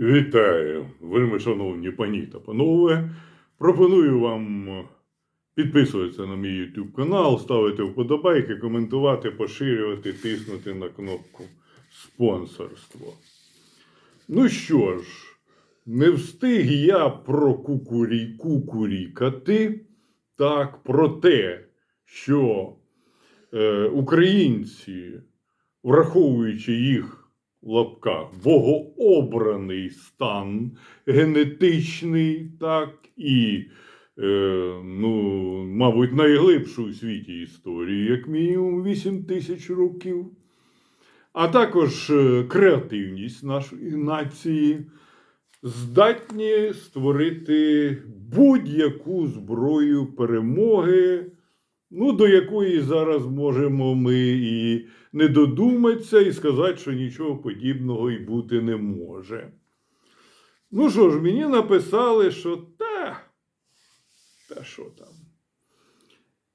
Вітаю, вельми шановні пані та панове. Пропоную вам підписуватися на мій YouTube канал, ставити вподобайки, коментувати, поширювати, тиснути на кнопку спонсорство. Ну що ж, не встиг я про кукурі, кукурікати, так, про те, що е, українці, враховуючи їх лапках богообраний стан генетичний, так, і, е, ну, мабуть, найглибшу у світі історію, як мінімум 8 тисяч років, а також е, креативність нашої нації, здатні створити будь-яку зброю перемоги. Ну, до якої зараз можемо ми і не додуматися і сказати, що нічого подібного і бути не може. Ну що ж, мені написали, що та, та що там.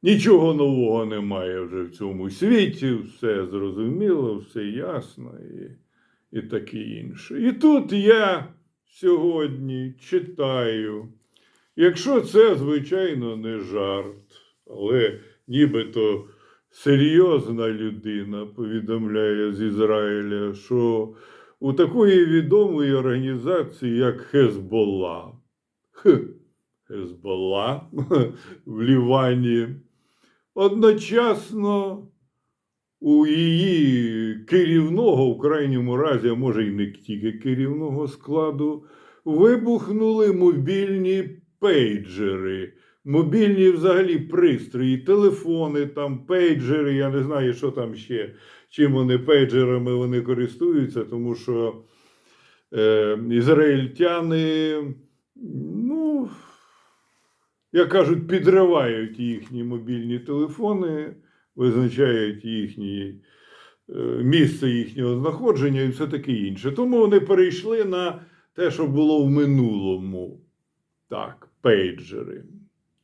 Нічого нового немає вже в цьому світі, все зрозуміло, все ясно і, і таке інше. І тут я сьогодні читаю, якщо це, звичайно, не жарт, але нібито серйозна людина повідомляє з Ізраїля, що у такої відомої організації, як Хезболла, Хезболла в Лівані, одночасно у її керівного, в крайньому разі, а може й не тільки керівного складу, вибухнули мобільні пейджери. Мобільні взагалі пристрої, телефони, там пейджери, я не знаю, що там ще, чим вони пейджерами вони користуються, тому що е, ізраїльтяни, ну, як кажуть, підривають їхні мобільні телефони, визначають їхні, е, місце їхнього знаходження і все таке інше. Тому вони перейшли на те, що було в минулому. Так, пейджери.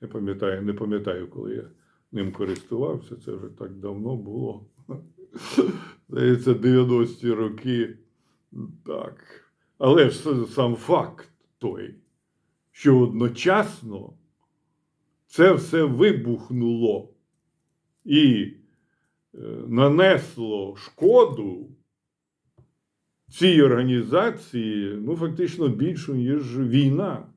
Не пам'ятаю, не пам'ятаю, коли я ним користувався. Це вже так давно було. Здається, 90-ті роки. Так. Але ж сам факт той, що одночасно це все вибухнуло і е, нанесло шкоду цій організації, ну, фактично більшу, ніж війна.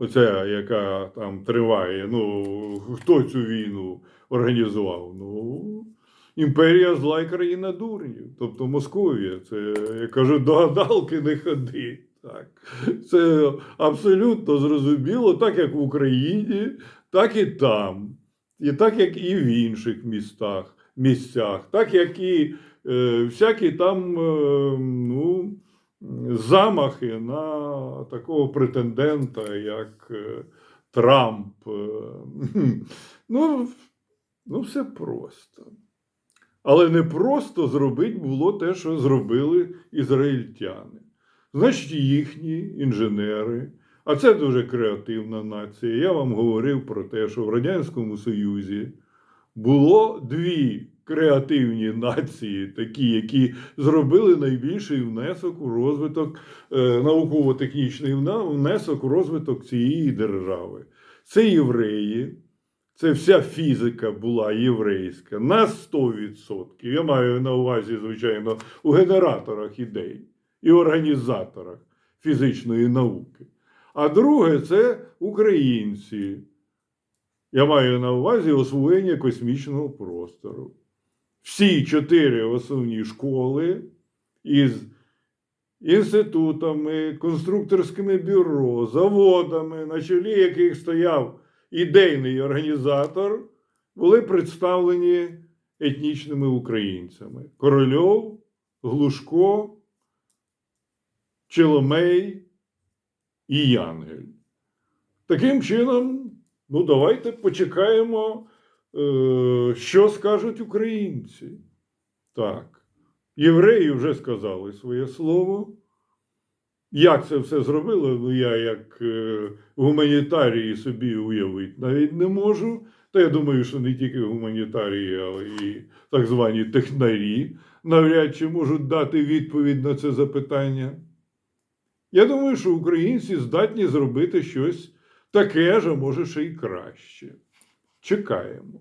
Оця, яка там триває. Ну, хто цю війну організував? Ну, імперія зла і країна дурнів, тобто Московія. Це, як кажуть, до гадалки не ходи. Так. Це абсолютно зрозуміло, так як в Україні, так і там, і так як і в інших містах, місцях, так як і е, всякі там е, ну, замахи на такого претендента, як е, Трамп. Е, Ну, ну, все просто. Але не просто зробити було те, що зробили ізраїльтяни. Значить, їхні інженери, а це дуже креативна нація. Я вам говорив про те, що в Радянському Союзі було дві креативні нації, такі, які зробили найбільший внесок у розвиток, е, науково-технічний внесок у розвиток цієї держави. Це євреї. Це вся фізика була єврейська на 100%. Я маю на увазі, звичайно, у генераторах ідей і організаторах фізичної науки. А друге це українці. Я маю на увазі освоєння космічного простору. Всі чотири основні школи із інститутами, конструкторськими бюро, заводами, на чолі яких стояв ідейний організатор, були представлені етнічними українцями: Корольов, Глушко, Челомей і Янгель. Таким чином, ну давайте почекаємо, що скажуть українці. Так, євреї вже сказали своє слово. Як це все зробили, ну я як е, гуманітарії собі уявити навіть не можу. Та я думаю, що не тільки гуманітарії, але і так звані технарі навряд чи можуть дати відповідь на це запитання. Я думаю, що українці здатні зробити щось таке ж, а може ще й краще. Чекаємо.